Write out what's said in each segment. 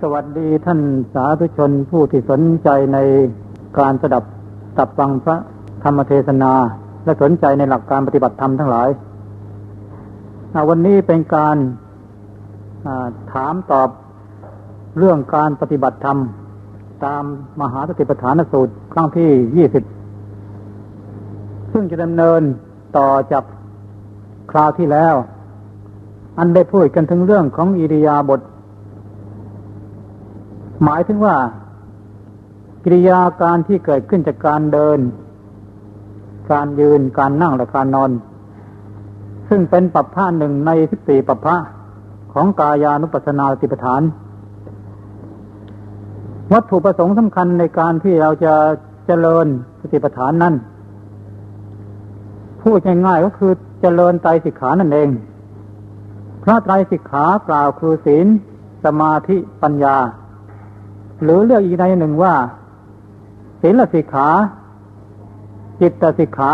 สวัสดีท่านสาธุชนผู้ที่สนใจในการสดับตับฟังพระธรรมเทศนา และสนใจในหลักการปฏิบัติธรรมทั้งหลาย วันนี้เป็นการถามตอบเรื่องการปฏิบัติธรรม ตามมหาสติปัฏฐานสูตรครั้งที่ยี่สิบซึ่งจะดำเนินต่อจากคราวที่แล้ว อันได้พูดกันถึงเรื่องของอิริยาบถ หมายถึงว่า กิริยาการที่เกิดขึ้นจากการเดิน การยืนการนั่งและการนอน ซึ่งเป็นปัปพะหนึ่งในสิบสี่ปัปพะของกายานุปัสสนาสติปัฏฐาน วัตถุประสงค์สำคัญในการที่เราจะเจริญสติปัฏฐานนั้นพูดง่ายๆก็คือเจริญไตรสิกขานั่นเองพระไตรสิกขากล่าวคือศีล สมาธิปัญญา หรือเรียกอีกในหนึ่งว่าศีลสิกขา จิตสิกขา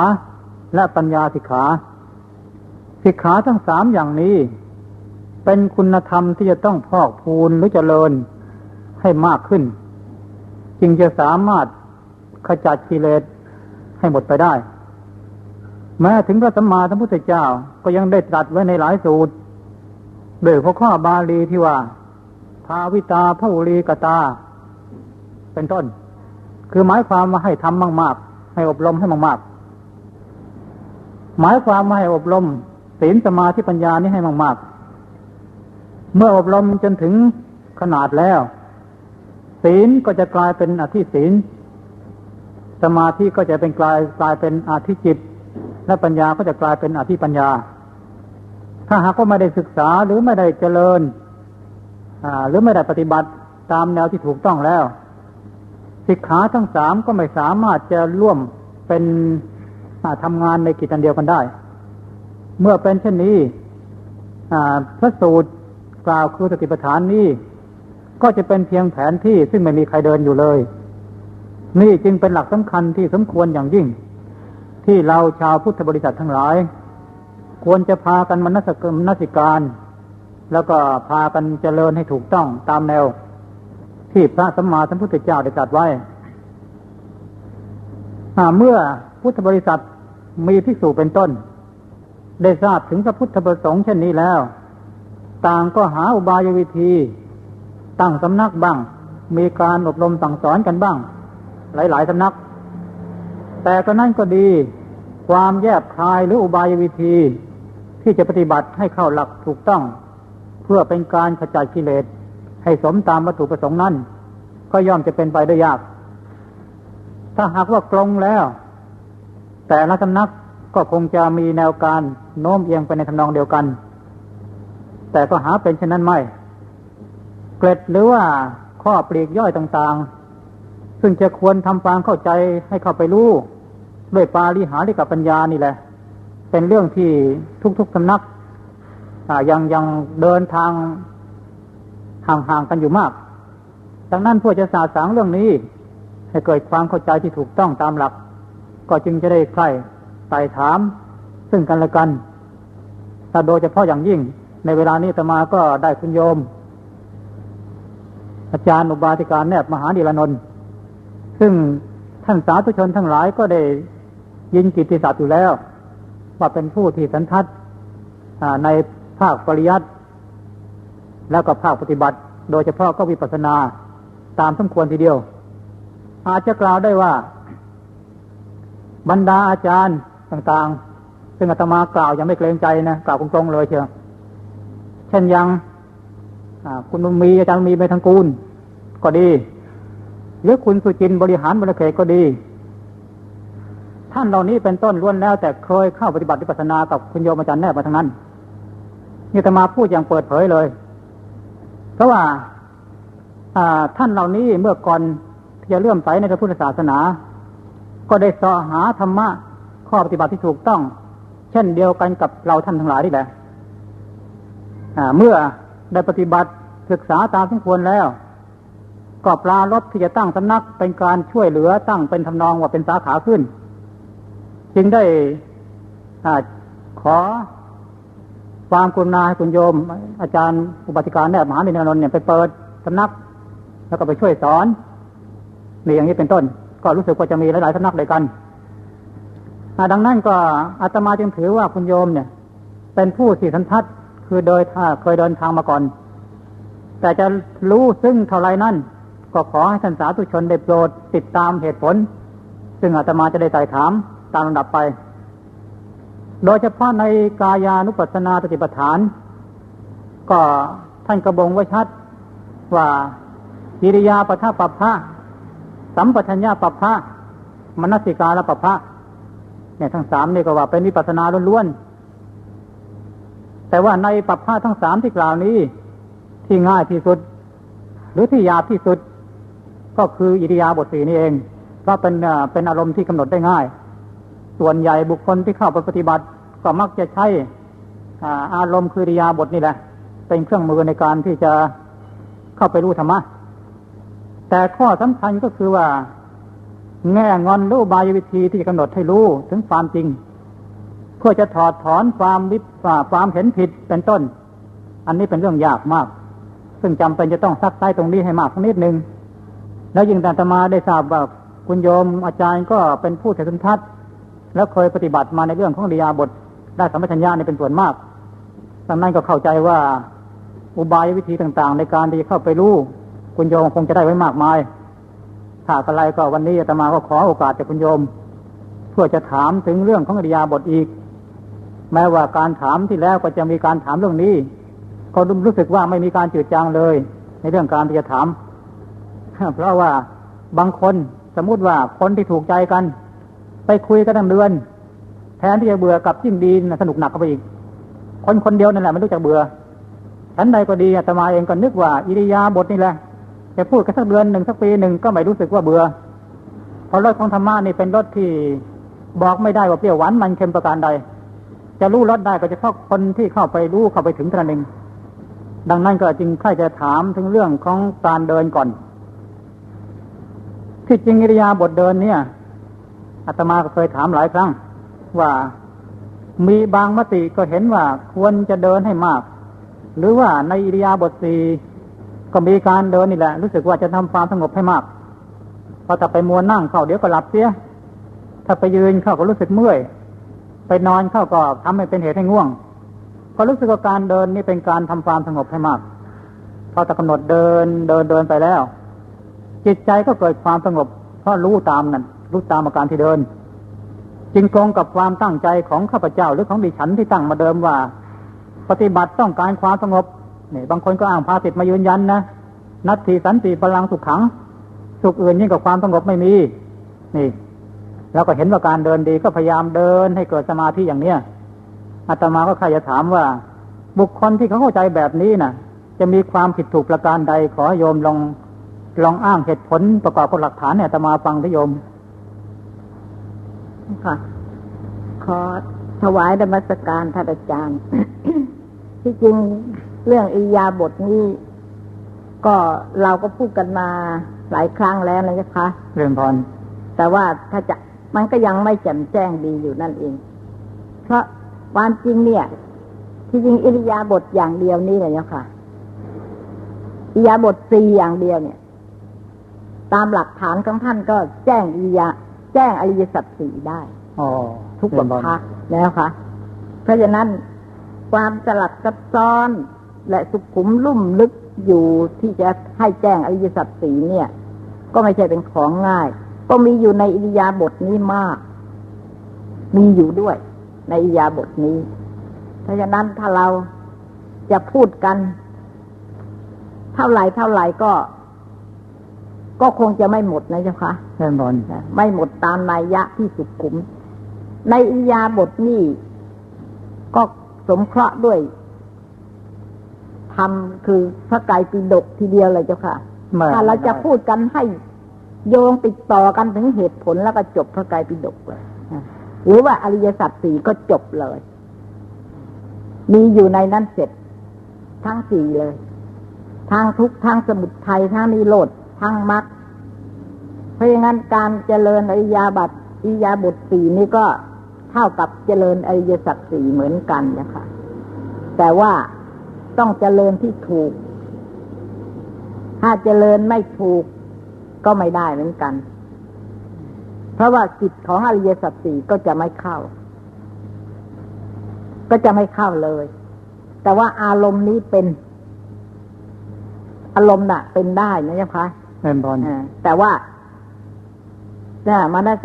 และปัญญาสิกขา สิกขาทั้งสามอย่างนี้ เป็นคุณธรรมที่จะต้องพอกพูนหรือเจริญให้มากขึ้น จึงจะสามารถขจัดกิเลสให้หมดไปได้ แม้ถึงพระสัมมาสัมพุทธเจ้าก็ยังได้ตรัสไว้ในหลายสูตรโดยหัวข้อบาลีที่ว่า ภาวิตาพหุลีกตา เป็นต้น คือหมายความว่าให้ทำมากๆ ให้อบรมให้มากๆ หมายความว่าให้อบรมศีลสมาธิปัญญานี้ให้มากๆ เมื่ออบรมจนถึงขนาดแล้ว ศีลก็จะกลายเป็นอธิศีล สมาธิก็จะเป็นกลายกลายเป็นอธิจิต และปัญญาก็จะกลายเป็นอธิปัญญา ถ้าหากว่าไม่ได้ศึกษาหรือไม่ได้เจริญหรือไม่ได้ปฏิบัติตามแนวที่ถูกต้องแล้ว สิกขาทั้งสามก็ไม่สามารถจะร่วมเป็นทำงานในกิจอันเดียวกันได้ เมื่อเป็นเช่นนี้พระสูตรกล่าวคือสติปัฏฐานนี้ก็จะเป็นเพียงแผนที่ซึ่งไม่มีใครเดินอยู่เลย นี่จึงเป็นหลักสำคัญที่สมควรอย่างยิ่ง ที่เราชาวพุทธบริษัททั้งหลาย ควรจะพากันมนสกมนสิการ แล้วก็พากันเจริญให้ถูกต้องตามแนว ที่พระสัมมาสัมพุทธเจ้าได้ตรัสไว้เมื่อพุทธบริษัทมีภิกษุเป็นต้น ได้ทราบถึงพระพุทธประสงค์เช่นนี้แล้ว ต่างก็หาอุบายวิธี ตั้งสำนักบ้าง มีการอบรมสั่งสอนกันบ้าง หลายๆสำนัก แต่ก็นั่นก็ดีความแยบคายหรืออุบายวิธี ที่จะปฏิบัติให้เข้าหลักถูกต้อง เพื่อเป็นการขจัดกิเลส ให้สมตามวัตถุประสงค์นั้น ก็ย่อมจะเป็นไปได้ยาก ถ้าหากว่ากลงแล้ว แต่ละสำนักก็คงจะมีแนวการโน้มเอียงไปในทำนองเดียวกัน แต่ก็หาเป็นเช่นนั้นไม่ เกล็ดหรือว่าข้อปลีกย่อยต่างๆ ซึ่งจะควรทำความเข้าใจให้เข้าไปรู้ด้วยปาริหาริกับปัญญานี่แหละ เป็นเรื่องที่ทุกๆสำนักยังยังเดินทาง ห่างๆกันอยู่มาก ดังนั้นเพื่อจะสาสางเรื่องนี้ ให้เกิดความเข้าใจที่ถูกต้องตามหลัก ก็จึงจะได้ใคร่ไต่ถาม ซึ่งกันและกันถ้าโดยเฉพาะอย่างยิ่ง ในเวลานี้ตมาก็ได้คุณโยม อาจารย์อุบาสิการแนบมหาดีลนนท์ซึ่งท่านสาธุชนทั้งหลายก็ได้ยินกิตติศัพท์อยู่แล้ว ว่าเป็นผู้ที่สันทัดในภาคปริยัติ แล้วก็ภาคปฏิบัติ โดยเฉพาะก็วิปัสสนาตามสมควรทีเดียว อาจจะกล่าวได้ว่า บรรดาอาจารย์ต่างๆ ซึ่งอาตมากล่าวยังไม่เกรงใจนะกล่าวตรงๆเลยเชียวเช่นยังคุณมีอาจารย์มีไปทางกูล ก็ดี หรือคุณสุจินบริหารบริเขตก็ดี ท่านเหล่านี้เป็นต้นล้วนแล้ว แต่เคยเข้าปฏิบัติวิปัสสนากับคุณโยมอาจารย์แนบมาทั้งนั้นนี่อาตมาพูดอย่างเปิดเผยเลย ราะว่าท่านเหล่านี้เมื่อก่อนที่จะเลื่อมใสในพระพุทธศาสนา ก็ได้สอหาธรรมะข้อปฏิบัติที่ถูกต้อง เช่นเดียวกันกับเราท่านทั้งหลายนี่แหละเมื่อได้ปฏิบัติศึกษาตามสมควรแล้ว ก็ปลารบที่จะตั้งสำนักเป็นการช่วยเหลือตั้งเป็นทำนองว่าเป็นสาขาขึ้น จึงได้อขอ ความกรุณาให้คุณโยม อาจารย์อุบัติการแนบมหาดินนนท์เนี่ยไปเปิดสำนัก แล้วก็ไปช่วยสอนนี่อย่างนี้เป็นต้น ก็รู้สึกว่าจะมีหลายๆสำนักเลยกันดังนั้นก็อาตมาจึงถือว่าคุณโยมเนี่ย เป็นผู้สี่สันทัดคือโดยถ้าเคยเดินทางมาก่อน แต่จะรู้ซึ่งเท่าไรนั่นก็ขอให้ท่านสาธุชนได้โปรดติดตามเหตุผล ซึ่งอาตมาจะได้ไต่ถามตามลำดับไป โดยเฉพาะในกายานุปัสสนาปฏิปทาน ก็ท่านกระบงไว้ชัดว่ากิริยาปะทะปัปพะสัมปชัญญาปัปพะมนสิการปัปพะเนี่ยทั้งสามนี่ก็ว่าเป็นวิปัสสนาล้วนๆแต่ว่าในปัปพะทั้งสามที่กล่าวนี้ ที่ง่ายที่สุด หรือที่ยาบที่สุด ก็คืออิริยาบถสีนี่เองเพราะเป็นเป็นอารมณ์ที่กำหนดได้ง่าย ส่วนใหญ่บุคคลที่เข้าไปปฏิบัติ ก็มักจะใช้อารมณ์คือริยาบถนี่แหละ เป็นเครื่องมือในการที่จะเข้าไปรู้ธรรมะ แต่ข้อสำคัญก็คือว่า แง่งอนรู้บายวิธีที่จะกำหนดให้รู้ถึงความจริง เพื่อจะถอดถอนความวิปความเห็นผิดเป็นต้น อันนี้เป็นเรื่องยากมาก ซึ่งจำเป็นจะต้องซักไซ้ตรงนี้ให้มากสักนิดหนึ่งแล้วยิ่งแต่ตมาได้ทราบว่าคุณโยมอาจารย์ก็เป็นผู้เสด็จทัศน์ แล้วเคยปฏิบัติมาในเรื่องของริยาบทได้สัมปชัญญะในเป็นส่วนมากดังนั้นก็เข้าใจว่าอุบายวิธีต่างๆ ในการที่จะเข้าไปรู้คุณโยมคงจะได้ไว้มากมาย ถ้าอะไรก็วันนี้อาตมาก็ขอโอกาสจากคุณโยม เพื่อจะถามถึงเรื่องของอริยาบทอีก แม้ว่าการถามที่แล้วก็จะมีการถามเรื่องนี้ ก็รู้สึกว่าไม่มีการจืดจางเลย ในเรื่องการที่จะถาม เพราะว่าบางคนสมมุติว่าคนที่ถูกใจกัน ไปคุยกันตั้งเดือน แทนที่จะเบื่อกับยิ่งดีสนุกหนักเข้าไปอีก คนคนเดียวนั่นแหละไม่รู้จักเบื่อฉันใดก็ดีอาตมาเองก็นึกว่าอิริยาบทนี่แหละจะพูดกันสักเดือนหนึ่งสักปีหนึ่งก็ไม่รู้สึกว่าเบื่อเพราะรสของธรรมะนี่เป็นรสที่บอกไม่ได้ว่าเปรี้ยวหวานมันเค็มประการใด จะรู้รสได้ก็จะเฉพาะคนที่เข้าไปรู้เข้าไปถึงเท่านึงดังนั้นก็จึงใครจะถามถึงเรื่องของการเดินก่อนที่จริงอิริยาบทเดินเนี่ย อาตมาก็เคยถามหลายครั้ง ว่ามีบางมติก็เห็นว่าควรจะเดินให้มาก หรือว่าในอิริยาบถสี่ก็มีการเดินนี่แหละ รู้สึกว่าจะทำความสงบให้มากพอถ้าไปมัวนั่งเข้าเดี๋ยวก็หลับเสียถ้าไปยืนเข้าก็รู้สึกเมื่อย ไปนอนเข้าก็ทำให้เป็นเหตุให้ง่วง ก็รู้สึกว่าการเดินนี่เป็นการทำความสงบให้มากพอถ้ากำหนดเดินเดินเดินไปแล้ว จิตใจก็เกิดความสงบเพราะรู้ตามนั่น รู้ตามอาการที่เดิน จึงตรงกับความตั้งใจของข้าพเจ้าหรือของดิฉันที่ตั้งมาเดิมว่า ปฏิบัติต้องการความสงบนี่บางคนก็อ้างพาสิทธิ์มายืนยันนะนัตถีสันติพลังสุขขัง สุขอื่นยิ่งกว่าความสงบไม่มี นี่แล้วก็เห็นว่าการเดินดีก็พยายามเดินให้เกิดสมาธิอย่างเนี้ยอาตมาก็ใครจะถามว่า บุคคลที่เขาเข้าใจแบบนี้นะ่ะ จะมีความผิดถูกประการใดขอโยมลองลองอ้างเหตุผลประกอบกับหลักฐานเนี่ยอาตมาฟังทโยม ค่ะ ขอถวายธรรมสการท่านอาจารย์ ที่จริงเรื่องอิยาบทนี้ ก็เราก็พูดกันมาหลายครั้งแล้วนะคะเรื่องพรแต่ว่าถ้าจะมันก็ยังไม่แจ่มแจ้งดีอยู่นั่นเอง เพราะความจริงเนี่ย ที่จริงอิริยาบทอย่างเดียวนี่เลยนะค่ะอิริยาบทสี่อย่างเดียวเนี่ย ตามหลักฐานของท่านก็แจ้งอิริยา แจ้งอริยสัจสี่ได้ทุกบทพักแล้วค่ะ เพราะฉะนั้นความสลับซับซ้อน และสุขุมลุ่มลึกอยู่ที่จะให้แจ้งอริยสัจสีเนี่ย ก็ไม่ใช่เป็นของง่าย ก็มีอยู่ในอิริยาบถนี้มาก มีอยู่ด้วย ในอิริยาบถนี้ เพราะฉะนั้นถ้าเราจะพูดกัน เท่าไหร่เท่าไหร่ก็ ก็คงจะไม่หมดนะเจ้าคะแน่นอนไม่หมดตามนัยยะที่สุขุม ในอิริยาบถนี้ก็สมเคราะห์ด้วยทำคือพระไกรปิฎกทีเดียวเลยเจ้าค่ะถ้าเราจะพูดกันให้โยงติดต่อกันถึงเหตุผลแล้วก็จบพระไกรปิฎกเลยหรือว่าอริยสัจสี่ก็จบเลย มีอยู่ในนั้นเสร็จ ทั้งสี่เลย ทางทุกทางสมุทัยทางนิโรธ ทางมรรคเพราะงั้นการเจริญอริยาบัตอิยาบทสี่นี่ก็เท่ากับเจริญอริยสัจสี่เหมือนกันนะคะ แต่ว่าต้องเจริญที่ถูก ถ้าเจริญไม่ถูกก็ไม่ได้เหมือนกัน เพราะว่าจิตของอริยสัจสี่ก็จะไม่เข้า ก็จะไม่เข้าเลย แต่ว่าอารมณ์นี้เป็น อารมณ์น่ะ เป็นได้นะจ๊ะคะ เป็นบอลแต่ว่าเนี่ยมานาส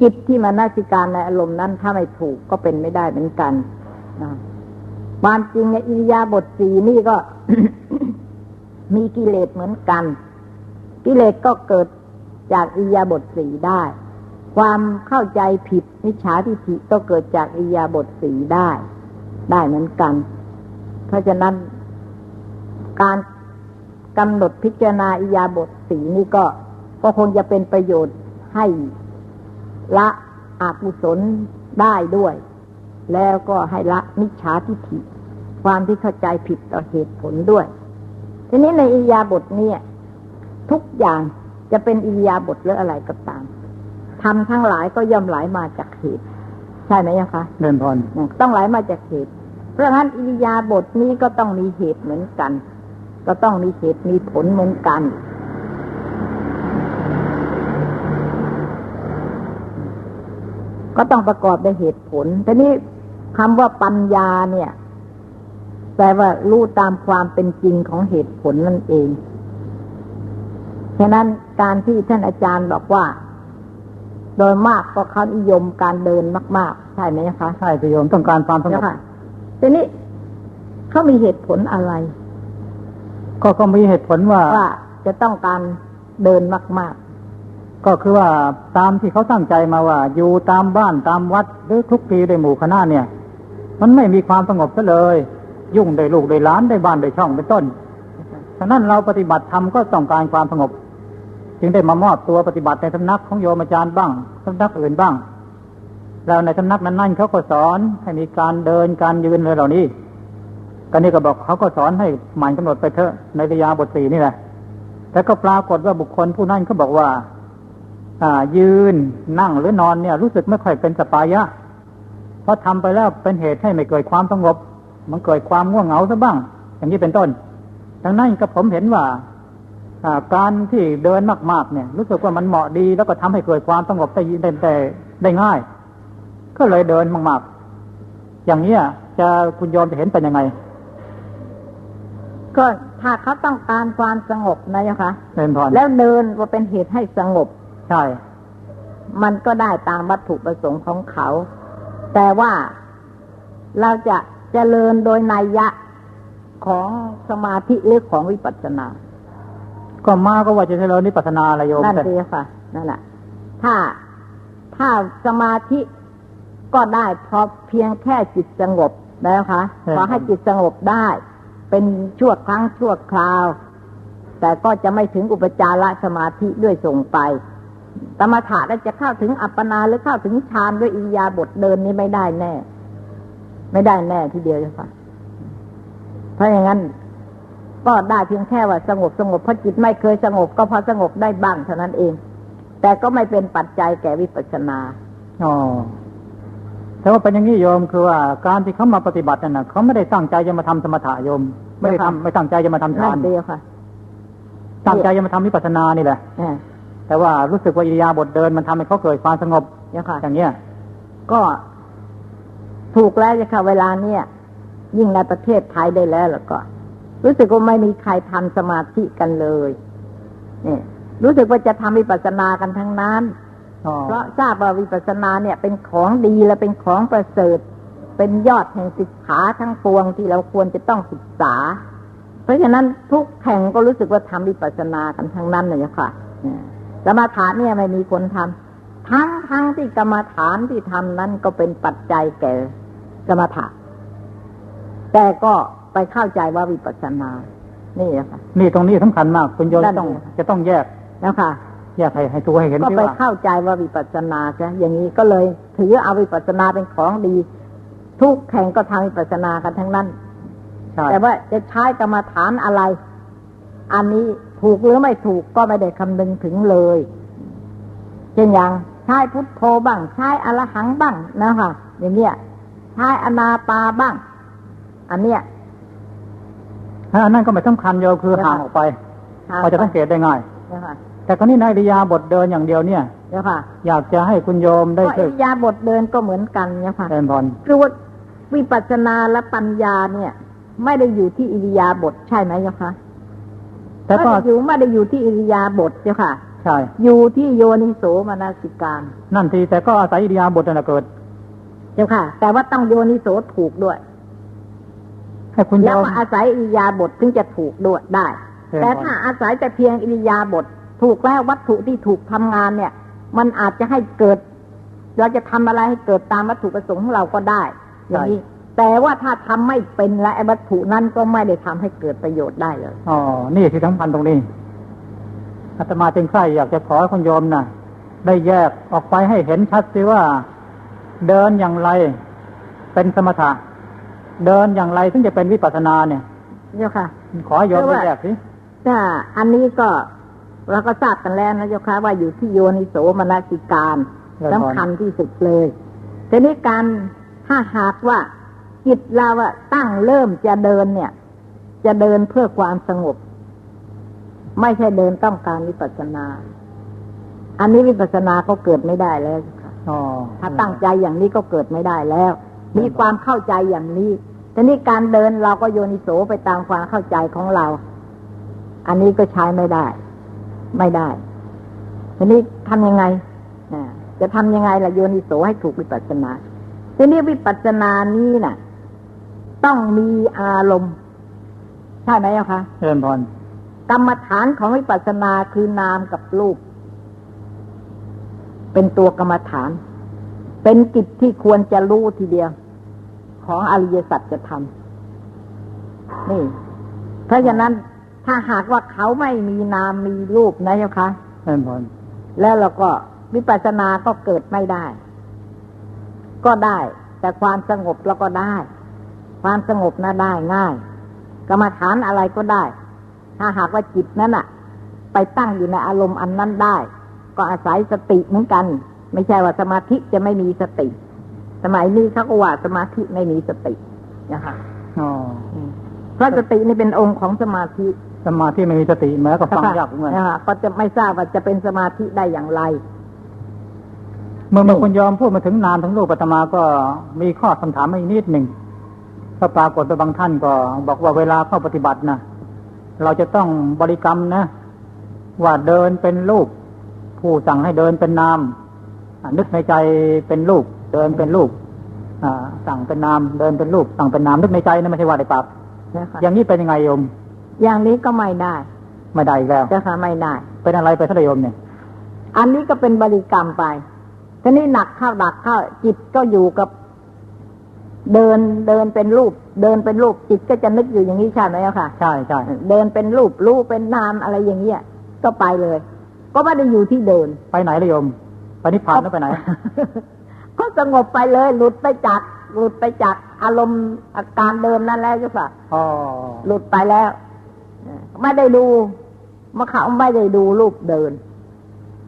จิตที่มานาสิการในอารมณ์นั้น ถ้าไม่ถูกก็เป็นไม่ได้เหมือนกันบานจริงในอิริยาบถสีนี่ก็มีกิเลสเหมือนกัน กิเลสก็เกิดจากอิริยาบถสีได้ ความเข้าใจผิดมิจฉาทิฏฐิก็เกิดจากอิริยาบถสีได้ ได้เหมือนกัน เพราะฉะนั้นการ กำหนดพิจารณาอิริยาบถสีนี่ก็ ก็คงจะเป็นประโยชน์ให้ละอกุศลได้ด้วย แล้วก็ให้ละมิจฉาทิฏฐิ ความที่เข้าใจผิดต่อเหตุผลด้วย ทีนี้ในอิยาบทนี้ทุกอย่างจะเป็นอิยาบทหรืออะไรก็ตามทำทั้งหลายก็ย่อมไหลามาจากเหตุ ใช่ไหมคะเดินพรต้องไหลามาจากเหตุ เพราะฉะนั้นอิยาบทนี้ก็ต้องมีเหตุเหมือนกัน ก็ต้องมีเหตุมีผลเหมือนกัน ก็ต้องประกอบด้วยเหตุผลทีนี้คำว่าปัญญาเนี่ย แปลว่ารู้ตามความเป็นจริงของเหตุผลนั่นเองฉะนั้นการที่ท่านอาจารย์บอกว่า โดยมากก็เขานิยมการเดินมาก ๆ ใช่ไหมคะ ใช่นิยมต้องการความสงบค่ะทีนี้เขามีเหตุผลอะไร ก็ก็มีเหตุผลว่าว่า จะต้องการเดินมาก ๆ ก็คือว่าตามที่เขาตั้งใจมาว่า อยู่ตามบ้านตามวัดหรือทุกปีในหมู่คณะเนี่ย มันไม่มีความสงบซะเลย ยุ่งได้ลูกได้ล้านได้บ้านได้ช่องเป็นต้นฉะนั้นเราปฏิบัติธรรมก็ต้องการความสงบ จึงได้มามอบตัวปฏิบัติในสำนักของโยมอาจารย์บ้างสำนักอื่นบ้าง แล้วในสำนักนั้นนั่นเขาก็สอนให้มีการเดินการยืนอะไรเหล่านี้ ก็นี่ก็บอกเขาก็สอนให้หมันกำหนดไปเถอะในระยาบทสี่นี่แหละแต่ก็ปรากฏว่าบุคคลผู้นั้นเขาบอกว่า ยืนนั่งหรือนอนเนี่ย รู้สึกไม่ค่อยเป็นสปายะ เพราะทำไปแล้วเป็นเหตุให้ไม่เกิดความสงบ มันเกิดความง่วงเหงาซะบ้าง อย่างนี้เป็นต้นดังนั้นก็ผมเห็นว่าการที่เดินมาก ๆ เนี่ย รู้สึกว่ามันเหมาะดีแล้วก็ทำให้เกิดความสงบได้ได้ได้ง่าย ก็เลยเดินมากๆอย่างนี้จะคุณโยมจะเห็นเป็นยังไง ก็ถ้าเขาต้องการความสงบนะคะเดินพรแล้วเดินว่าเป็นเหตุให้สงบ ใช่ มันก็ได้ตามวัตถุประสงค์ของเขา แต่ว่าเราจะจะเจริญโดยนัยยะของสมาธิหรือของวิปัสสนา ก็มาก็ว่าจะเจริญวิปัสสนาอะไรโยมนั่นเองค่ะนั่นแหละถ้าถ้าสมาธิก็ได้เพราะเพียงแค่จิตสงบแล้วคะพอให้จิตสงบได้ เป็นชั่วครั้งชั่วคราว แต่ก็จะไม่ถึงอุปจารสมาธิด้วยส่งไปสมถะแล้วจะเข้าถึงอัปปนาหรือเข้าถึงฌานด้วยอิยาบทเดินนี้ไม่ได้แน่ ไม่ได้แน่ทีเดียวจ้ะค่ะเพราะอย่างนั้น ก็ได้เพียงแค่ว่าสงบสงบเพราะจิตไม่เคยสงบก็พอสงบได้บ้างเท่านั้นเอง แต่ก็ไม่เป็นปัจจัยแก่วิปัสสนาอ๋อ แต่ว่าเป็นอย่างนี้โยมคือว่าการที่เขามาปฏิบัตินั่นนะเขาไม่ได้ตั้งใจจะมาทำสมถะโยม ไม่ได้ทำไม่ตั้งใจจะมาทำฌานเดียวค่ะตั้งใจจะมาทำวิปัสสนานี่แหละแต่ว่ารู้สึกว่าอิริยาบถเดินมันทำให้เขาเกิดความสงบอย่างเนี้ยก็ถูกแล้วค่ะเวลาเนี้ยยิ่งในประเทศไทยได้แล้วแล้วก็ รู้สึกว่าไม่มีใครทำสมาธิกันเลยเนี่ยรู้สึกว่าจะทำวิปัสสนากันทั้งนั้น เพราะทราบว่าวิปัสสนาเนี่ยเป็นของดีและเป็นของประเสริฐ เป็นยอดแห่งสิกขาทั้งปวงที่เราควรจะต้องศึกษา เพราะฉะนั้นทุกแห่งก็รู้สึกว่าทำวิปัสสนากันทั้งนั้นเลยค่ะกรรมฐานเนี่ยไม่มีคนทำทั้งทั้งที่กรรมฐานที่ทำนั้นก็เป็นปัจจัยแก่กรรมฐานแต่ก็ไปเข้าใจว่าวิปัสสนา นี่ค่ะนี่ตรงนี้สำคัญมากคุณโยมต้องจะต้องแยกแล้วค่ะ แยกให้ให้ตัวให้เห็นก็ไปเข้าใจว่าวิปัสสนาใช่อย่างนี้ก็เลยถือเอาวิปัสสนาเป็นของดี ทุกแข่งก็ทำวิปัสสนากันทั้งนั้นแต่ว่าจะใช้กรรมฐานอะไร อันนี้ถูกหรือไม่ถูกก็ไม่ได้คำนึงถึงเลยเช่นอย่างใช้พุทโธบ้างใช้อรหังบ้างนะคะอย่างเนี้ยใช้อนาปาบ้าง อันเนี้ยอันนั้นก็ไม่สำคัญโยคือห่างออกไปครับก็จะสังเกตได้ง่ายเจ้าค่ะ แต่คราวนี้ในอิริยาบทเดินอย่างเดียวเนี่ยเจ้าค่ะอยากจะให้คุณโยมได้ก็ช่อิวยริยาบทเดินก็เหมือนกันเจ้าค่ะเดินพรคือว่าวิปัสสนาและปัญญาเนี่ย ไม่ได้อยู่ที่อิริยาบถใช่ไหมเจ้าค่ะแต่ก็ไม่ได้อยู่ไม่ได้อยู่ที่อิริยาบถเจ้าค่ะ ใช่ อยู่ที่โยนิโสมนสิการ นั่นทีแต่ก็อาศัยอิริยาบถนั่นแหละเกิด เจ้าค่ะ แต่ว่าต้องโยนิโสถูกด้วยให้คุณโยแล้วมก็อาศัยอิริยาบถถึงจะถูกด้วยได้เชิญแต่ก่อนถ้าอาศัยแต่เพียงอิริยาบถ ถูกแล้ววัตถุที่ถูกทำงานเนี่ย มันอาจจะให้เกิด เราจะทำอะไรให้เกิดตามวัตถุประสงค์ของเราก็ได้อย่างนี้แต่ว่าถ้าทำไม่เป็นและไอ้วัตถุนั้นก็ไม่ได้ทำให้เกิดประโยชน์ได้เลยอ๋อนี่ที่สำคัญตรงนี้อาตมาจึงใคร่อยากจะขอให้คุณโยมนะได้แยกออกไปให้เห็นชัดสิว่า เดินอย่างไรเป็นสมถะเดินอย่างไรถึงจะเป็นวิปัสสนาเนี่ยเจ้าค่ะ ขอให้โยมคือได้ว่าแยกสิถ้าอันนี้ก็ เราก็ทราบกันแล้วนะเจ้าค่ะว่าอยู่ที่โยนิโสมนสิการสำคัญที่สุดเลยทีนี้การถ้าหากว่าจิตเราอะตั้งเริ่มจะเดินเนี่ย จะเดินเพื่อความสงบ ไม่ใช่เดินต้องการวิปัสสนา อันนี้วิปัสสนาก็เกิดไม่ได้แล้วเจ้าค่ะอ๋อถ้าตั้งใจอย่างนี้ก็เกิดไม่ได้แล้ว มีความเข้าใจอย่างนี้ทีนี้การเดินเราก็โยนิโสไปตามความเข้าใจของเรา อันนี้ก็ใช้ไม่ได้ ไม่ได้ทีนี้ทำยังไงอ่าจะทำยังไงล่ะโยนิโสให้ถูกวิปัสสนาทีนี้วิปัสสนานี้น่ะ ต้องมีอารมณ์ ใช่ไหมเจ้าคะเชิญพรกรรมฐานของวิปัสสนาคือนามกับรูป เป็นตัวกรรมฐาน เป็นกิจที่ควรจะรู้ทีเดียว ของอริยสัจจะทำนี่ เพราะฉะนั้น ถ้าหากว่าเขาไม่มีนามมีรูปนะเจ้าคะเชิญพรแล้วเราก็วิปัสสนาก็เกิดไม่ได้ ก็ได้ แต่ความสงบเราก็ได้ ความสงบน่ะได้ง่าย กรรมฐานอะไรก็ได้ ถ้าหากว่าจิตนั้นอะไปตั้งอยู่ในอารมณ์อันนั้นได้ ก็อาศัยสติเหมือนกัน ไม่ใช่ว่าสมาธิจะไม่มีสติ สมัยนี้เขาก็ว่าสมาธิไม่มีสตินะคะอ๋อเพราะสตินี่เป็นองค์ของสมาธิ สมาธิไม่มีสติแม้ก็ฟังยากเหมือนกันนะคะก็จะไม่ทราบว่าจะเป็นสมาธิได้อย่างไร เมื่อเมื่อคุณโยมพูดมาถึงนามทั้งรูปอาตมาก็มีข้อคำถามอีกนิดหนึ่งก็ปรากฏไปบางท่านก็บอกว่าเวลาเข้าปฏิบัตินะเราจะต้องบริกรรมนะ ว่าเดินเป็นรูป ผู้สั่งให้เดินเป็นนามอะนึกในใจเป็นรูป เดินเป็นรูปอ่าสั่งเป็นนาม เดินเป็นรูป สั่งเป็นนามนึกในใจนะไม่ใช่ว่าในปากนะคะอย่างนี้เป็นยังไงโยม อย่างนี้ก็ไม่ได้ ไม่ได้อีกแล้วเจ้าค่ะไม่ได้ เป็นอะไรไปทะเลโยมเนี่ย อันนี้ก็เป็นบริกรรมไปทีนี้หนักเข้าหนักเข้าจิตก็อยู่กับเดินเดินเป็นรูป เดินเป็นรูปจิตก็จะนึกอยู่อย่างนี้ใช่ไหมอะค่ะใช่ใช่เดินเป็นรูปรูปเป็นนามอะไรอย่างเงี้ยก็ไปเลย ก็ไม่ได้อยู่ที่เดินไปไหนเลยโยมไปนิพพานแล้วไปไหน ก็สงบไปเลย หลุดไปจากหลุดไปจากอารมณ์อาการเดิมนั่นแล้วเจ้าค่ะอ๋อหลุดไปแล้ว ไม่ได้ดูมะเขาไม่ได้ดูรูปเดิน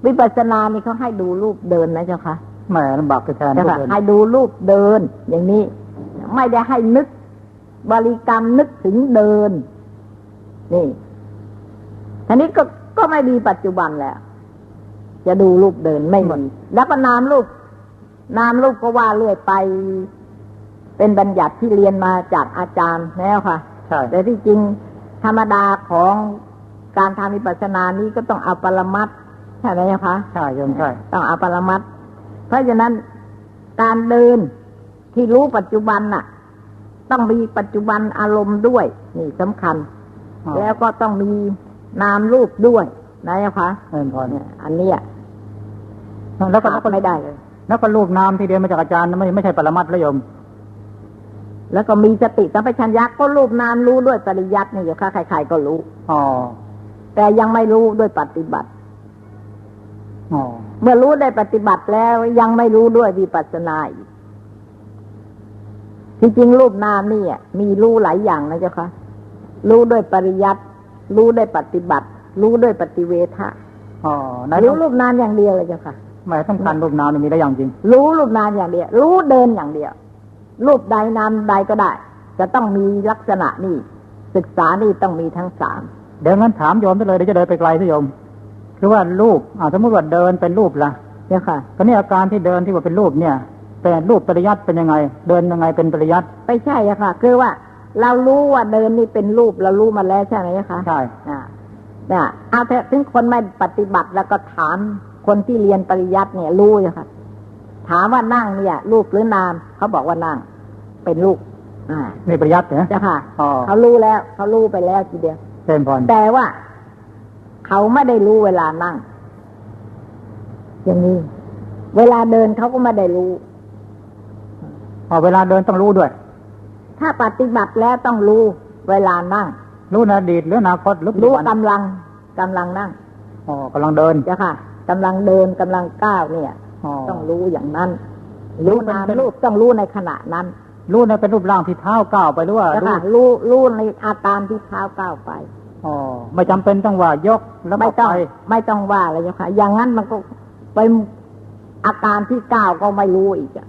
วิปัสสนานี่เขาให้ดูรูปเดินนะเจ้าค่ะแหมลำบากแทนเจ้าผู้ค่ะเดินให้ดูรูปเดิน อย่างนี้ ไม่ได้ให้นึก บริกรรมนึกถึงเดิน นี่ทีนี้ก็ก็ไม่มีปัจจุบันแล้ว จะดูรูปเดินไม่หมดแล้วก็นามรูปนามรูปก็ว่าเรื่อยไป เป็นบัญญัติที่เรียนมาจากอาจารย์แล้วค่ะ ใช่ แต่ที่จริง ธรรมดาของการทำวิปัสสนานี้ก็ต้องเอาปรมัตถ์ใช่ไหมคะใช่โยมใช่ต้องเอาปรมัตถ์เพราะฉะนั้นการเดินที่รู้ปัจจุบันน่ะ ต้องมีปัจจุบันอารมณ์ด้วย นี่สำคัญอ๋อแล้วก็ต้องมีนามรูปด้วยนะคะเอินพรเนี่ยอันเนี้ยแล้วก็ขาแล้วดก็ไม่ได้เลยแล้วก็รูปนามที่เรียนมาจากอาจารย์ไม่ไม่ใช่ปรมัตถ์แล้วโยม แล้วก็มีสติสัมปชัญญะก็รูปนามรู้ด้วยปริยัตินี่อยู่ค่ะใครๆก็รู้อ๋อแต่ยังไม่รู้ด้วยปฏิบัติอ๋อเมื่อรู้ได้ปฏิบัติแล้วยังไม่รู้ด้วยวิปัสสนาอีกที่จริงรูปนามนี่อะมีรู้หลายอย่างนะเจ้าค่ะรู้ด้วยปริยัติรู้ด้วยปฏิบัติ รู้ด้วยปฏิเวทะอ๋อไหนรู้รูปนามอย่างเดียวเลยเจ้าค่ะหมายสำคัญรูปนามนี่มีได้อย่างจริง รู้รูปนามอย่างเดียว รู้เดินอย่างเดียว รูปใดนามใดก็ได้ จะต้องมีลักษณะนี่ศึกษานี่ต้องมีทั้งสามเดี๋ยวงั้นถามโยมได้เลยเดี๋ยวจะเดินไปไกลสิโยมคือว่ารูปอ่าสมมติว่าเดินเป็นรูปละเจ้าค่ะก็นี่อาการที่เดินที่ว่าเป็นรูปเนี่ยเป็นรูปปริยัติเป็นยังไง เดินยังไงเป็นปริยัติไม่ใช่อะค่ะ คือว่า เรารู้ว่าเดินนี่เป็นรูปเรารู้มาแล้วใช่ไหมคะใช่อ่าเนี่ยเอาเถอะถึงคนไม่ปฏิบัติแล้วก็ถามคนที่เรียนปริยัติเนี่ยรู้อยู่ค่ะ ถามว่านั่งเนี่ยรูปหรือนามเขาบอกว่านั่ง เป็นรูปอ่านี่ปริยัติเหรอเจ้าค่ะอ๋อเขารู้แล้วเขารู้ไปแล้วทีเดียวเต็มพรแต่ว่า เขาไม่ได้รู้เวลานั่ง อย่างนี้ เวลาเดินเขาก็ไม่ได้รู้อ๋อเวลาเดินต้องรู้ด้วย ถ้าปฏิบัติแล้วต้องรู้ เวลานั่ง รู้ในอดีตหรืออนาคตหรือปัจรู้จุบันกำลังกำลังนั่งอ๋อกำลังเดินเจ้าค่ะกำลังเดินกำลังก้าวเนี่ยอ๋อ ต้องรู้อย่างนั้น รู้นามรูปต้องรู้ในขณะนั้น รู้ในเป็นรูปร่างที่เท้าก้าวไปหรือว่าเจ้ารู้ค่ะรู้รู้ในอาการที่เท้าก้าวไปอ๋อไม่จำเป็นต้องว่ายกแล้วก็ไม่ต้องไปไม่ต้องว่าเลยเจ้าค่ะ อย่างนั้นมันก็ไปอาการที่ก้าวก็ไม่รู้อีกอะ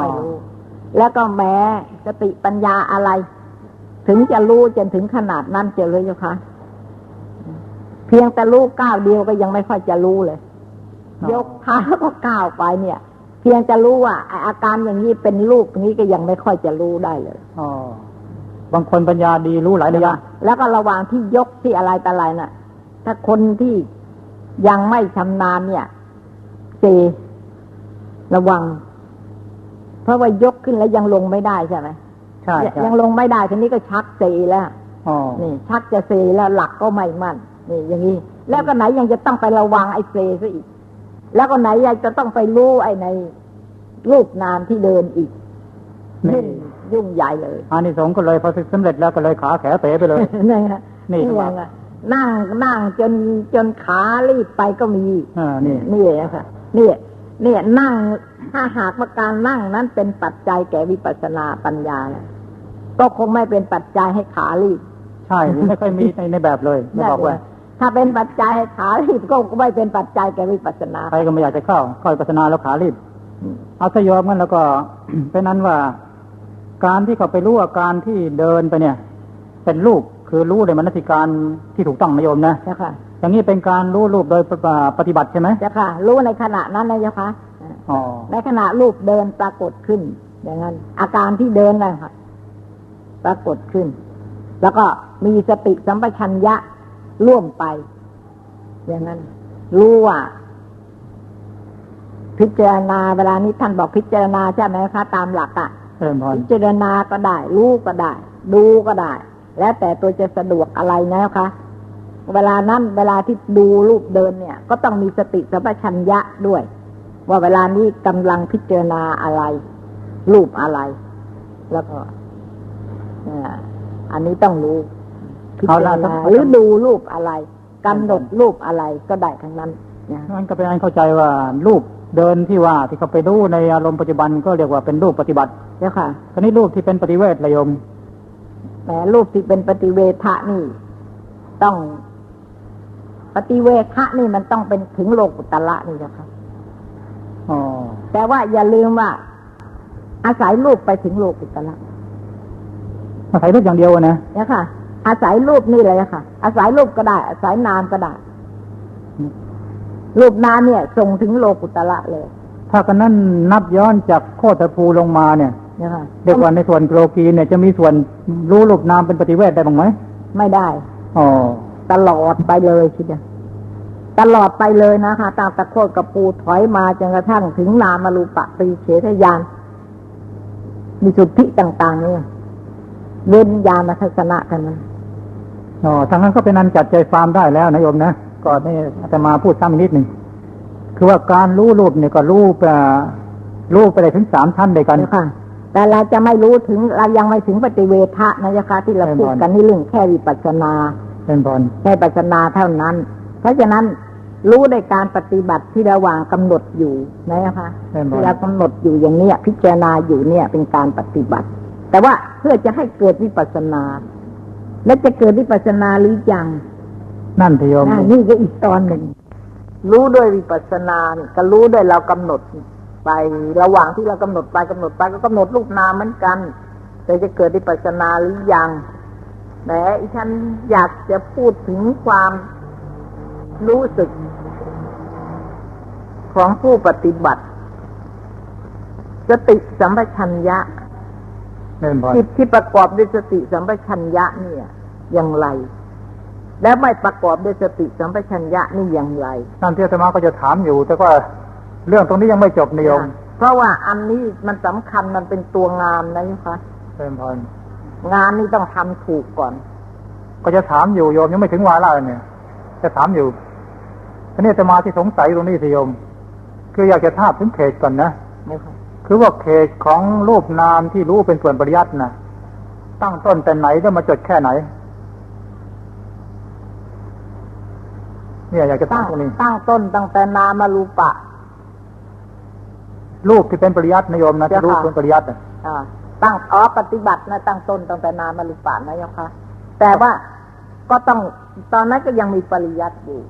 ไม่รู้ แล้วก็แม้สติปัญญาอะไร ถึงจะรู้จนถึงขนาดนั้นเจอเลยเจ้าค่ะเพียงแต่รู้ก้าวเดียวก็ยังไม่ค่อยจะรู้เลยอ๋อ ยกเท้าก็ก้าวไปเนี่ย เพียงจะรู้ว่าไอ้อาการอย่างนี้เป็นรูปอย่างนี้ก็ยังไม่ค่อยจะรู้ได้เลยอ๋อบางคนปัญญาดีรู้หลายระยะแล้วก็ระหว่างที่ยกที่อะไรแต่อะไรน่ะ ถ้าคนที่ยังไม่ชำนาญเนี่ยเซระวัง เพราะว่ายกขึ้นแล้วยังลงไม่ได้ใช่ไหมใช่ใช่ยังลงไม่ได้ทีนี้ก็ชักเซแล้วอ๋อนี่ ชักจะเซแล้วหลักก็ไม่มั่นนี่อย่างนี้แล้วก็ไหนยังจะต้องไประวังไอ้เซซะอีก แล้วก็ไหนยังจะต้องไปรู้ไอ้ในรูปนามที่เดินอีกนี่ยุ่งยุ่งใหญ่เลยอานิสงส์ก็เลยพอสำเร็จแล้วก็เลยขาแขเป๋ไปเลยนี่ฮะนี่นี่ครับไงนั่งนั่งจนจนขาลีบไปก็มีอ่านี่นี่นะคะนี่นี่นั่งถ้าหากว่าการนั่งนั้นเป็นปัจจัยแก่วิปัสสนาปัญญาเนี่ยก็คงไม่เป็นปัจจัยให้ขาลีบ ใช่ไม่ค่อยมีในในแบบเลยไม่บอกว่า ถ้าเป็นปัจจัยให้ขาลีบก็ไม่เป็นปัจจัยแก่วิปัสสนาใครก็ไม่อยากจะเข้าเข้าวิปัสสนาแล้วขารีบเอาถ้ายอมกันแล้วก็เป็นนั้นว่า การที่เขาไปรู้อาการที่เดินไปเนี่ย เป็นรูปคือรู้ในมนสิการที่ถูกต้องนะโยมนะเจ้าค่ะอย่างนี้เป็นการรู้รูปโดยปปฏิบัติใช่ไหมเจ้าค่ะ รู้ในขณะนั้นนะเจ้าค่ะอ๋อในขณะรูปเดินปรากฏขึ้น อย่างนั้น อาการที่เดินนั่นค่ะปรากฏขึ้น แล้วก็มีสติสัมปชัญญะ ร่วมไป อย่างนั้น รู้ว่าพิจารณาเวลานี้ท่านบอกพิจารณาใช่ไหมคะ ตามหลักอะเริ่มพรพิจารณาก็ได้ รู้ก็ได้ ดูก็ได้ แล้วแต่ตัวจะสะดวกอะไรนะคะ เวลานั้นเวลาที่ดูรูปเดินเนี่ย ก็ต้องมีสติสัมปชัญญะด้วย ว่าเวลานี้กำลังพิจารณาอะไร รูปอะไร แล้วก็เอ่ออันนี้ต้องรู้ พิจารณาหรือดูรูปอะไรกำหนดรูปอะไรก็ได้ทั้งนั้นนะนั่นก็เป็นอันเข้าใจว่ารูปเดินที่ว่าที่เขาไปรู้ในอารมณ์ปัจจุบันก็เรียกว่าเป็นรูปปฏิบัติเจ้าค่ะคราวนี้รูปที่เป็นปฏิเวทระโยมแต่รูปที่เป็นปฏิเวทะนี่ ต้อง ปฏิเวทะนี่มันต้องเป็นถึงโลกุตละนี่เจ้าค่ะอ๋อแต่ว่าอย่าลืมว่า อาศัยรูปไปถึงโลกุตละอาศัยรูปอย่างเดียวอะนะเนี่ยค่ะ อาศัยรูปนี่เลยค่ะ อาศัยรูปก็ได้ อาศัยนามก็ได้ รูปนามเนี่ยส่งถึงโลกุตละเลย ถ้ากันนั้นนับย้อนจากโคตรภูลงมาเนี่ยเนี่ยค่ะเรียกว่าในส่วนโลกีเนี่ยจะมีส่วนรู้รูปนามเป็นปฏิเวทได้บ้างไหมไม่ได้อ๋อตลอดไปเลยทีเดียวตลอดไปเลยนะคะ ตามตะโคดกระปูถอยมาจนกระทั่งถึงนามารูปะปรีเฉทยานมีสุทธิต่าง ๆ เนี่ยเว้นยามาทัศนะกันนั้น อ๋อทางนั้นก็เป็นอันจัดใจฟาร์มได้แล้วนะโยมนะก่อนนี่อาจะมาพูดซ้ำอีกนิดหนึ่งคือว่าการรู้รูปเนี่ยก็รู้ไปรู้ไปได้ถึงสามชั้นด้วยกันนะคะแต่เราจะไม่รู้ถึงเรายังไม่ถึงปฏิเวทะนะยะคะที่เราพูดกันนี่เรื่องแค่วิปัสสนาเป็นบอลแค่วิปัสสนาเท่านั้น เพราะฉะนั้นรู้ในการปฏิบัติที่ระหว่างกำหนดอยู่นะคะเป็นบอที่ลเรากำหนดอยู่อย่างเนี้ย พิจารณาอยู่เนี่ยเป็นการปฏิบัติ แต่ว่าเพื่อจะให้เกิดวิปัสสนา และจะเกิดวิปัสสนาหรือยังนั่นเถอะโยมอ่านี่ก็อีกตอนหนึ่ง รู้ด้วยวิปัสสนาเนี่ยก็รู้ด้วยเรากำหนดไประหว่างที่เรากำหนดไปกำหนดไปก็กำหนดรูปนามเหมือนกันแต่จะเกิดวิปัสสนาหรือยังแต่อีฉันอยากจะพูดถึงความรู้สึก ของผู้ปฏิบัติ สติสัมปชัญญะเน่นพอ จิตที่ประกอบด้วยสติสัมปชัญญะเนี่ยอย่างไร แล้วไม่ประกอบด้วยสติสัมปชัญญะนี่อย่างไรนั่นที่อาตมาก็จะถามอยู่ แต่ว่าเรื่องตรงนี้ยังไม่จบนิยมเพราะว่าอันนี้มันสำคัญมันเป็นตัวงานนะยคะเน่นพอนงานนี้ต้องทำถูกก่อน ก็จะถามอยู่โยมยังไม่ถึงวาระเลยเนี่ยจะถามอยู่ทีนี้อาตมาที่สงสัยตรงนี้สิโยม คืออยากจะทราบถึงเขตก่อนนะนะ คะคือว่าเขตของรูปนามที่รู้เป็นส่วนปริยัตินะตั้งต้นแต่ไหนแล้วมาจดแค่ไหน เนี่ยอยากจะตั้ตั้งงตรงนี้ตั้งต้นตั้งแต่นามารูปะ รูปที่เป็นปริยัตินิยมนะเจ้าที่รูปค่ะเป็นปริยัติน่ะอ่าตั้งอ๋อปฏิบัตินะตั้งต้นตั้งแต่นามารูปะนะยคะแต่ว่าก็ต้องตอนนั้นก็ยังมีปริยัติอยู่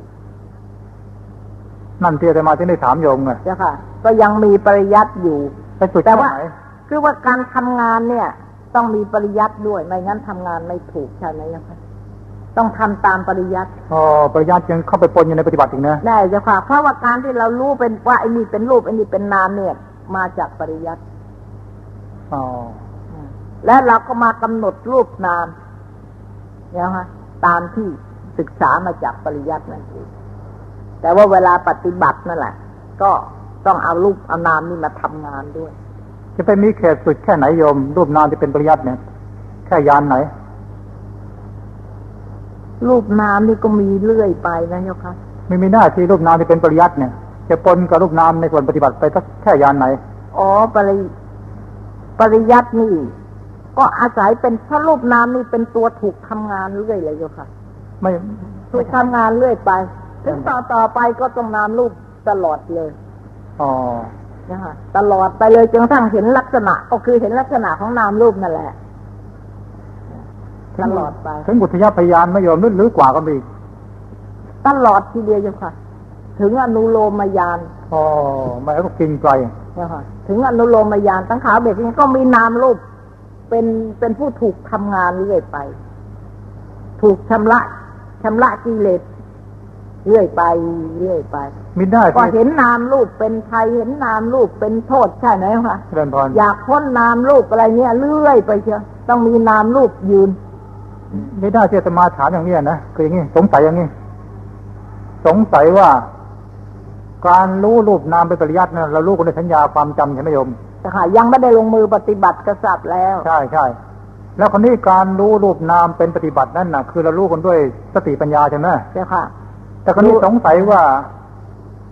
นั่นที่อาตมาที่ได้ถามโยมไงเจ้าค่ะ ก็ยังมีปริยัติอยู่ ไปจุดแต่แค่ว่าไหนคือว่าการทำงานเนี่ย ต้องมีปริยัติด้วยไม่งั้นทำงานไม่ถูกใช่ไหมยคะต้องทำตามปริยัติอ๋อปริยัติยังเข้าไปปนอยู่ในปฏิบัติอีกนะได้เจ้าค่ะเพราะว่าการที่เรารู้เป็นว่าไอ้นี่เป็นรูปไอ้นี่เป็นนามเนี่ย มาจากปริยัติอ๋อและเราก็มากำหนดรูปนามเนี่ยฮะตามที่ศึกษามาจากปริยัตินั่นเองแต่ว่าเวลาปฏิบัตินั่นแหละ ก็ ต้องเอารูปเอานามนี่มาทำงานด้วย จะไปมีเขตสุดแค่ไหนโยม รูปนามที่เป็นปริยัติเนี่ย แค่ยานไหน รูปนามนี่ก็มีเรื่อยไปนะเจ้าค่ะไม่มีหน้าที่รูปนามที่เป็นปริยัติเนี่ย จะปนกับรูปนามในส่วนปฏิบัติไปสักแค่ยานไหน อ๋อปริปริยัตินี่ ก็อาศัยเป็นพระรูปนามนี่เป็นตัวถูกทำงานเรื่อยเลยเจ้าค่ะ ไม่ถูกทำงานเรื่อยไป ถึงต่อต่อไปก็ต้องนามรูปตลอดเลย อ๋อนะคะตลอดไปเลยจนกระทั่งเห็นลักษณะ ก็คือเห็นลักษณะของนามรูปนั่นแหละตลอดไปถึงอุทยพยานไม่ยอมลึกหรือกว่าก็มีตลอดทีเดียวเจ้าค่ะ ถึงอนุโลมยานอ๋อไม่ก็กินไกลนะคะถึงอนุโลมยานตั้งขาวเบ็ดนี้ก็มีนามรูป เป็นเป็นผู้ถูกทำงานเรื่อยไป ถูกชำระชำระกิเลส เรื่อยไปเรื่อยไปมีได้ก็ที่เห็นนามรูปเป็นภัยเห็นนามรูปเป็นโทษใช่ไหมคะเจริญพรอยากพ้นนามรูปอะไรเนี่ยเรื่อยไปเชียวต้องมีนามรูปยืน ไม่ได้ที่อาตมาถามอย่างนี้นะคืออย่างนี้สงสัยอย่างนี้สงสัยว่า การรู้รูปนามเป็นปริยัตินะเรารู้กันในสัญญาความจำใช่ไหมโยมแต่ค่ะยังไม่ได้ลงมือปฏิบัติกษัตริย์แล้ว ใช่ใช่แล้วคนนี้การรู้รูปนามเป็นปฏิบัตินั่นนะคือเรารู้กันด้วยสติปัญญาใช่ไหมเจ้าค่ะ แต่คนนี้สงสัยว่า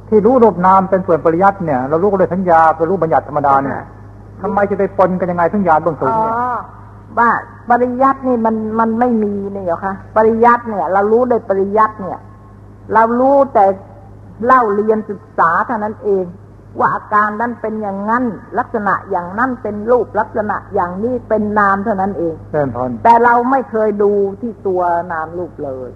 ที่รู้รูปนามเป็นส่วนปริยัติเนี่ย เรารู้กันด้วยสัญญาคือรู้บัญญัติธรรมดาเนี่ยทำไมจะไปปนกันยังไงทั้งญาณเบื้องสูงอ๋อเนี่ยว่าปริยัตินี่มันมันไม่มีเนี่ยเหรอคะปริยัติเนี่ย เรารู้โดยปริยัติเนี่ย เรารู้แต่เล่าเรียนศึกษาเท่านั้นเอง ว่าอาการนั้นเป็นอย่างนั้น ลักษณะอย่างนั้นเป็นรูปลักษณะอย่างนี้เป็นนามเท่านั้นเองเจริญพรแต่เราไม่เคยดูที่ตัวนามรูปเลย